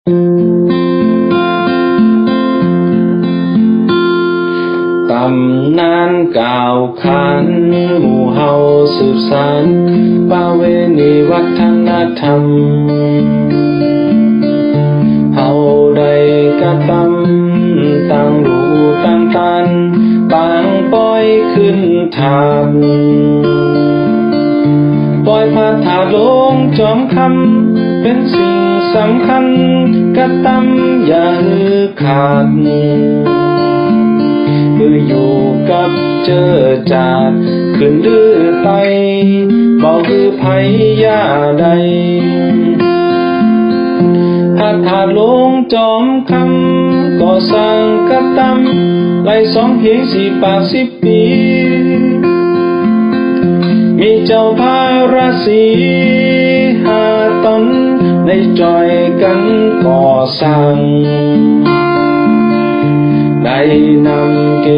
ตำนานกล่าวขานหมู่เฮาสืบสานประเวณีวัฒนธรรม เฮาได้กระทำต่างรู้ต่างตันต่างปล่อยขึ้นทางปล่อยพระธาลงจอมคำเป็นสิ่ง สำคัญกระทำอย่าฮือขาดคืออยู่กับเจอจาดขึ้นดื้อไตบอกคือไผยาใดถ้าถาดลงจอมคำก็สร้างกระตำไล่สองเพียงสี่ปากสิบปี มีเจ้าพาราศี สร้างได้นำเก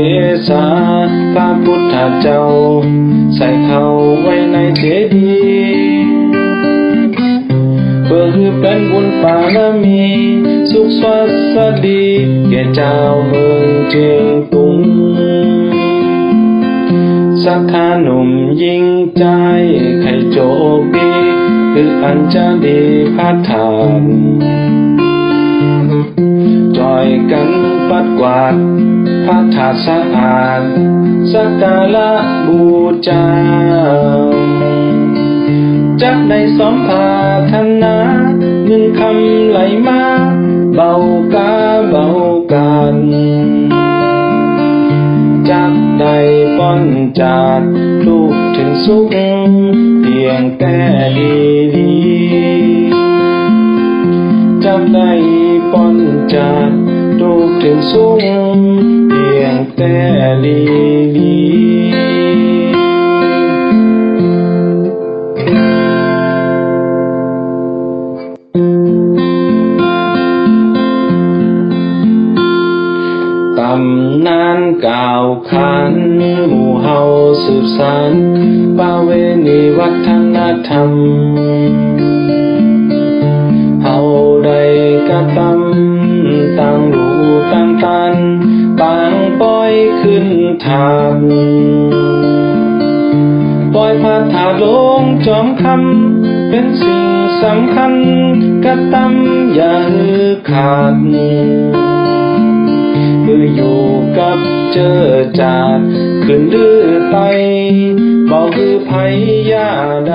ษาพระพุทธเจ้า ใส่เขาไว้ในเจดีย์เพื่อคือเป็นบุญปารมี สุขสวัสดีแก่เจ้าเมืองเจียงตุงสักขาหนุ่มยิ่งใจใครโจกดี คืออันจะดีพัฒาน จอยกันปัดกวาดพระธาตุสะอาดสักการะบูชาจักได้สมภาธนาเงินคำไหลมาเบากาเบากันจักได้ป้อนจาดลูกถึงสุข อนจานลูกถึงสูงเพียงแต่ลีลีตำนานกล่าวขานหมู่เฮาสืบสานประเวณีวัฒนธรรม ทางปล่อยพระธาลงจอมคำเป็นสิ่งสำคัญกระทำอย่าฮือขาดคืออยู่กับเจอจาดขึ้นดื้อไตบอกคือไผยาใด